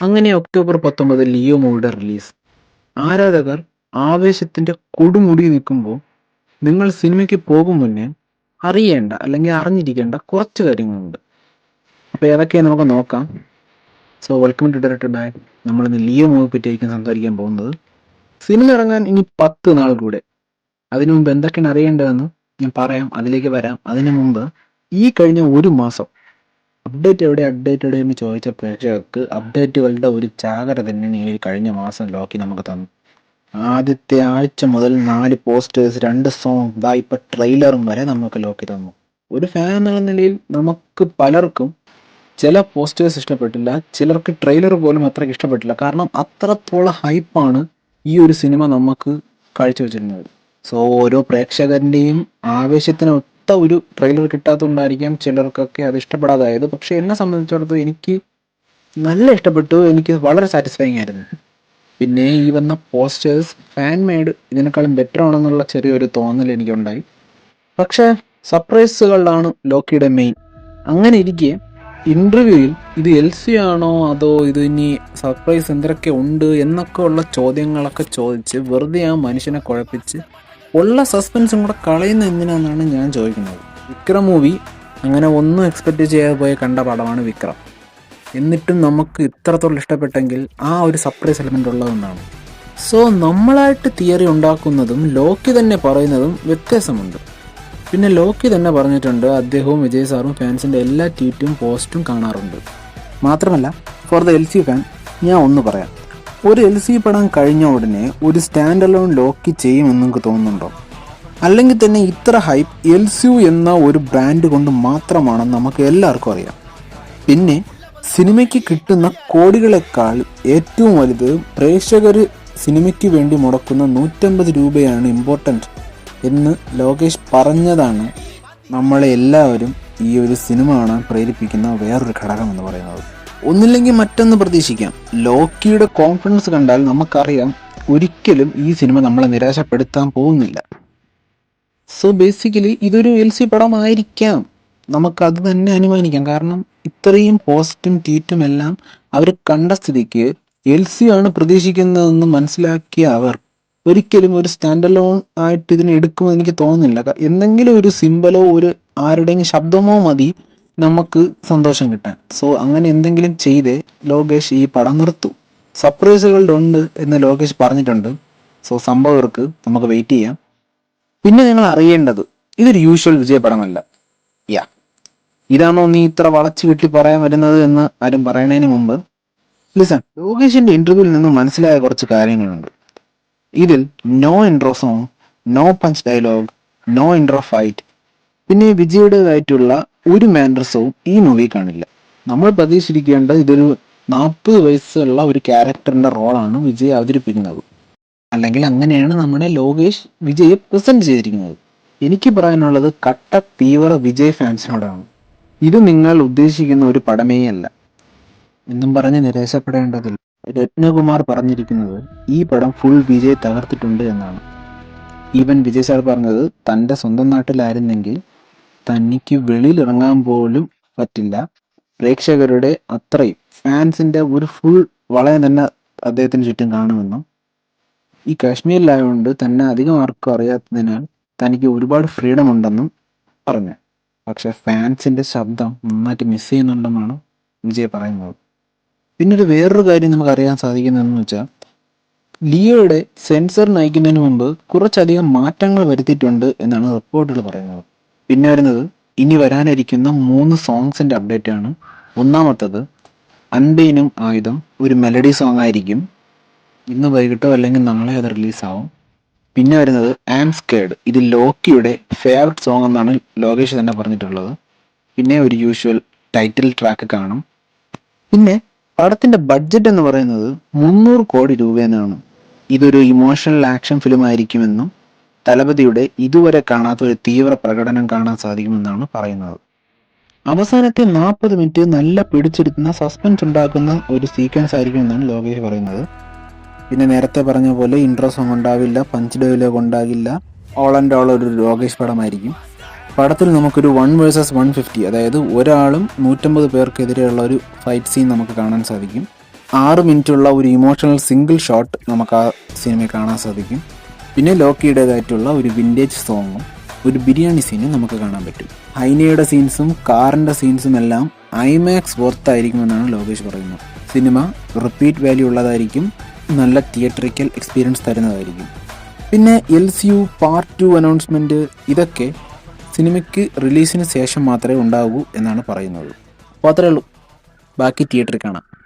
അങ്ങനെ ഒക്ടോബർ പത്തൊമ്പത് ലിയോ മൂവിയുടെ റിലീസ്. ആരാധകർ ആവേശത്തിന്റെ കൊടുമുടി നിൽക്കുമ്പോൾ നിങ്ങൾ സിനിമയ്ക്ക് പോകും മുന്നേ അറിയേണ്ട അല്ലെങ്കിൽ അറിഞ്ഞിരിക്കേണ്ട കുറച്ച് കാര്യങ്ങളുണ്ട്. അപ്പോൾ ഏതൊക്കെയാണ് നമുക്ക് നോക്കാം. So welcome to director back നമ്മളിന്ന് ലിയോ മൂവി പറ്റിയായിരിക്കും സംസാരിക്കാൻ പോകുന്നത്. സിനിമ ഇറങ്ങാൻ ഇനി പത്ത് നാൾ കൂടെ. അതിനു മുമ്പ് എന്തൊക്കെയാണ് അറിയേണ്ടതെന്ന് ഞാൻ പറയാം. അതിലേക്ക് വരാം. അതിനു മുമ്പ് ഈ കഴിഞ്ഞ ഒരു മാസം അപ്ഡേറ്റ് എവിടെ? അപ്ഡേറ്റ് എവിടെ എന്ന് ചോദിച്ച പ്രേക്ഷകർക്ക് അപ്ഡേറ്റുകളുടെ ഒരു ചാകര തന്നെ ഈ കഴിഞ്ഞ മാസം ലോക്കി നമുക്ക് തന്നു. ആദ്യത്തെ ആഴ്ച മുതൽ നാല് പോസ്റ്റേഴ്സ് രണ്ട് സോങ് ദാ ഇപ്പൊ ട്രെയിലറും വരെ നമുക്ക് ലോക്കി തന്നു. ഒരു ഫാൻ എന്നുള്ള നിലയിൽ നമുക്ക് പലർക്കും ചില പോസ്റ്റേഴ്സ് ഇഷ്ടപ്പെട്ടില്ല ചിലർക്ക് ട്രെയിലർ പോലും അത്രയ്ക്ക് ഇഷ്ടപ്പെട്ടില്ല. കാരണം അത്രത്തോളം ഹൈപ്പാണ് ഈ ഒരു സിനിമ നമുക്ക് കാഴ്ചവെച്ചിരുന്നത് സോ ഓരോ പ്രേക്ഷകരുടെയും ആവേശത്തിന് ഒത്ത ഒരു ട്രെയിലർ കിട്ടാത്തതുകൊണ്ടായിരിക്കാം ചിലർക്കൊക്കെ അത് ഇഷ്ടപ്പെടാതായത്. പക്ഷെ എന്നെ സംബന്ധിച്ചിടത്തോളം എനിക്ക് നല്ല ഇഷ്ടപ്പെട്ടു. എനിക്ക് വളരെ സാറ്റിസ്ഫൈങ് ആയിരുന്നു. പിന്നെ ഈ വന്ന പോസ്റ്റേഴ്സ് ഫാൻ മെയ്ഡ് ഇതിനേക്കാളും ബെറ്റർ ആണെന്നുള്ള ചെറിയൊരു തോന്നൽ എനിക്കുണ്ടായി. പക്ഷേ സർപ്രൈസുകളാണ് ലോക്കിയുടെ മെയിൻ അങ്ങനെ ഇരിക്കെ ഇന്റർവ്യൂവിൽ ഇത് എൽ സി ആണോ അതോ ഇത് ഇനി സർപ്രൈസ് എന്തൊക്കെ ഉണ്ട് എന്നൊക്കെ ഉള്ള ചോദ്യങ്ങളൊക്കെ ചോദിച്ച് വെറുതെ ആ മനുഷ്യനെ കുഴപ്പിച്ച് ഉള്ള സസ്പെൻസും കൂടെ കളയുന്ന എന്തിനാണെന്നാണ് ഞാൻ ചോദിക്കുന്നത്. വിക്രം മൂവി അങ്ങനെ ഒന്നും എക്സ്പെക്റ്റ് ചെയ്യാതെ പോയ കണ്ട പടമാണ് വിക്രം. എന്നിട്ടും നമുക്ക് ഇത്രത്തോളം ഇഷ്ടപ്പെട്ടെങ്കിൽ ആ ഒരു സർപ്രൈസ് എലമെന്റ് ഉള്ളതെന്നാണ് സോ നമ്മളായിട്ട് തിയറി ഉണ്ടാക്കുന്നതും ലോക്കി തന്നെ പറയുന്നതും വ്യത്യാസമുണ്ട്. പിന്നെ ലോക്കി തന്നെ പറഞ്ഞിട്ടുണ്ട് അദ്ദേഹവും വിജയ് സാറും ഫാൻസിന്റെ എല്ലാ ട്വീറ്റും പോസ്റ്റും കാണാറുണ്ട്. മാത്രമല്ല for the L C fan ഞാൻ ഒന്ന് പറയാം. ഒരു എൽ സി പടം കഴിഞ്ഞ ഉടനെ ഒരു സ്റ്റാൻഡ് അലോൺ ലോക്ക് ചെയ്യുമെന്ന് നിങ്ങൾക്ക് തോന്നുന്നുണ്ടോ? അല്ലെങ്കിൽ തന്നെ ഇത്ര ഹൈപ്പ് എൽ സി എന്ന ഒരു ബ്രാൻഡ് കൊണ്ട് മാത്രമാണെന്ന് നമുക്ക് എല്ലാവർക്കും അറിയാം. പിന്നെ സിനിമയ്ക്ക് കിട്ടുന്ന കോടികളെക്കാൾ ഏറ്റവും വലുത് പ്രേക്ഷകർ സിനിമയ്ക്ക് വേണ്ടി മുടക്കുന്ന നൂറ്റമ്പത് രൂപയാണ് ഇമ്പോർട്ടന്റ് എന്ന് ലോകേഷ് പറഞ്ഞതാണ് നമ്മളെ എല്ലാവരും ഈ ഒരു സിനിമ കാണാൻ പ്രേരിപ്പിക്കുന്ന വേറൊരു ഘടകം എന്ന് പറയുന്നത്. ഒന്നില്ലെങ്കിൽ മറ്റൊന്ന് പ്രതീക്ഷിക്കാം. ലോക്കിയുടെ കോൺഫിഡൻസ് കണ്ടാൽ നമുക്കറിയാം ഒരിക്കലും ഈ സിനിമ നമ്മളെ നിരാശപ്പെടുത്താൻ പോകുന്നില്ല. സോ ബേസിക്കലി ഇതൊരു എൽ സി പടമായിരിക്കാം. നമുക്കത് തന്നെ അനുമാനിക്കാം. കാരണം ഇത്രയും പോസ്റ്റും ട്വീറ്റും എല്ലാം അവർ കണ്ട സ്ഥിതിക്ക് എൽ സി ആണ് പ്രതീക്ഷിക്കുന്നതെന്ന് മനസ്സിലാക്കിയ അവർ ഒരിക്കലും ഒരു സ്റ്റാൻഡ് അലോൺ ആയിട്ട് ഇതിനെ എടുക്കുമെന്ന് എനിക്ക് തോന്നുന്നില്ല. എന്തെങ്കിലും ഒരു സിമ്പലോ ഒരു ആരുടെയെങ്കിലും ശബ്ദമോ മതി. നമുക്ക് സന്തോഷം കിട്ടാൻ. സോ അങ്ങനെ എന്തെങ്കിലും ചെയ്തേ ലോകേഷ് ഈ പടം നിർത്തു. സർപ്രൈസുകളുണ്ട് എന്ന് ലോകേഷ് പറഞ്ഞിട്ടുണ്ട്. സോ സംഭവർക്ക് നമുക്ക് വെയിറ്റ് ചെയ്യാം. പിന്നെ നിങ്ങൾ അറിയേണ്ടത് ഇതൊരു യൂഷ്വൽ വിജയ പടമല്ല യാ ഇതാണോ നീ ഇത്ര വളച്ചു കെട്ടി പറയാൻ വരുന്നത് എന്ന് ആരും പറയണതിന് മുമ്പ്? ലിസൺ ലോകേഷിന്റെ ഇന്റർവ്യൂവിൽ നിന്ന് മനസ്സിലായ കുറച്ച് കാര്യങ്ങളുണ്ട്. ഇതിൽ no intro song no punch dialogue no intro fight പിന്നെ വിജയുടേതായിട്ടുള്ള ഒരു മാൻഡ്രസവും ഈ മൂവി കാണില്ല. നമ്മൾ പ്രതീക്ഷിക്കേണ്ട ഇതൊരു നാൽപ്പത് വയസ്സുള്ള ഒരു ക്യാരക്ടറിന്റെ റോളാണ് വിജയ് അവതരിപ്പിക്കുന്നത്. അല്ലെങ്കിൽ അങ്ങനെയാണ് നമ്മുടെ ലോകേഷ് വിജയ് പ്രസന്റ് ചെയ്തിരിക്കുന്നത്. എനിക്ക് പറയാനുള്ളത് കട്ട തീവ്ര വിജയ് ഫാൻസിനോടാണ് ഇത് നിങ്ങൾ ഉദ്ദേശിക്കുന്ന ഒരു പടമേ അല്ല. എന്നും പറഞ്ഞ് നിരാശപ്പെടേണ്ടതില്ല. രത്നകുമാർ പറഞ്ഞിരിക്കുന്നത് ഈ പടം ഫുൾ വിജയ് തകർത്തിട്ടുണ്ട് എന്നാണ്. ഈവൻ വിജയ് സാർ പറഞ്ഞത് തന്റെ സ്വന്തം നാട്ടിലായിരുന്നെങ്കിൽ തനിക്ക് വെളിയിൽ ഇറങ്ങാൻ പോലും പറ്റില്ല. പ്രേക്ഷകരുടെ അത്രയും ഫാൻസിന്റെ ഒരു ഫുൾ വളയം തന്നെ അദ്ദേഹത്തിന് ചുറ്റും കാണുമെന്നും ഈ കാശ്മീരിലായതുകൊണ്ട് തന്നെ അധികം ആർക്കും അറിയാത്തതിനാൽ തനിക്ക് ഒരുപാട് ഫ്രീഡം ഉണ്ടെന്നും പറഞ്ഞു. പക്ഷെ ഫാൻസിന്റെ ശബ്ദം നന്നായിട്ട് മിസ് ചെയ്യുന്നുണ്ടെന്നാണ് വിജയ് പറയുന്നത്. പിന്നെ ഒരു വേറൊരു കാര്യം നമുക്ക് അറിയാൻ സാധിക്കുന്നതെന്ന് വെച്ചാൽ ലിയോയുടെ സെൻസർ നയിക്കുന്നതിന് മുമ്പ് കുറച്ചധികം മാറ്റങ്ങൾ വരുത്തിയിട്ടുണ്ട് എന്നാണ് റിപ്പോർട്ടുകൾ പറയുന്നത്. പിന്നെ വരുന്നത് ഇനി വരാനിരിക്കുന്ന മൂന്ന് സോങ്സിന്റെ അപ്ഡേറ്റ് ആണ്. ഒന്നാമത്തത് അൻപേനും ആയുധം ഒരു മെലഡി സോങ് ആയിരിക്കും. ഇന്ന് വൈകിട്ടോ അല്ലെങ്കിൽ നാളെ അത് റിലീസാവും പിന്നെ വരുന്നത് ആം സ്കേഡ് ഇത് ലോക്കിയുടെ ഫേവററ്റ് സോങ് എന്നാണ് ലോകേഷ് തന്നെ പറഞ്ഞിട്ടുള്ളത്. പിന്നെ ഒരു യൂഷ്വൽ ടൈറ്റിൽ ട്രാക്ക് കാണും. പിന്നെ പടത്തിന്റെ ബഡ്ജറ്റ് എന്ന് പറയുന്നത് മുന്നൂറ് കോടി രൂപയെന്നാണ്. ഇതൊരു ഇമോഷണൽ ആക്ഷൻ ഫിലിം ആയിരിക്കുമെന്നും തലപതിയുടെ ഇതുവരെ കാണാത്ത ഒരു തീവ്ര പ്രകടനം കാണാൻ സാധിക്കുമെന്നാണ് പറയുന്നത്. അവസാനത്തെ നാൽപ്പത് മിനിറ്റ് നല്ല പിടിച്ചെടുക്കുന്ന സസ്പെൻസ് ഉണ്ടാക്കുന്ന ഒരു സീക്വൻസ് ആയിരിക്കും എന്നാണ് ലോകേഷ് പറയുന്നത്. പിന്നെ നേരത്തെ പറഞ്ഞ പോലെ ഇൻട്രോ സോങ് ഉണ്ടാവില്ല പഞ്ച് ഡയലോഗ് ഉണ്ടാകില്ല. ഓൾ ആൻഡ് ഓൾ ഒരു ലോകേഷ് പടമായിരിക്കും. പടത്തിൽ നമുക്കൊരു വൺ വേഴ്സസ് വൺ ഫിഫ്റ്റി അതായത് ഒരാളും നൂറ്റമ്പത് പേർക്കെതിരെയുള്ള ഒരു ഫൈറ്റ് സീൻ നമുക്ക് കാണാൻ സാധിക്കും. ആറ് മിനിറ്റുള്ള ഒരു ഇമോഷണൽ സിംഗിൾ ഷോട്ട് നമുക്ക് ആ സിനിമയിൽ കാണാൻ സാധിക്കും. പിന്നെ ലോക്കിയുടേതായിട്ടുള്ള ഒരു വിന്റേജ് സോങ്ങും ഒരു ബിരിയാണി സീനും നമുക്ക് കാണാൻ പറ്റും. ഹൈനയുടെ സീൻസും കാറിന്റെ സീൻസും എല്ലാം ഐമാക്സ് വർത്തായിരിക്കുമെന്നാണ് ലോകേഷ് പറയുന്നത്. സിനിമ റിപ്പീറ്റ് വാല്യൂ ഉള്ളതായിരിക്കും നല്ല തിയേറ്ററിക്കൽ എക്സ്പീരിയൻസ് തരുന്നതായിരിക്കും. പിന്നെ L C U part two announcement ഇതൊക്കെ സിനിമയ്ക്ക് റിലീസിന് ശേഷം മാത്രമേ ഉണ്ടാകൂ എന്നാണ് പറയുന്നത്. അപ്പോൾ അത്രേ ഉള്ളൂ. ബാക്കി തിയേറ്ററിൽ കാണാം.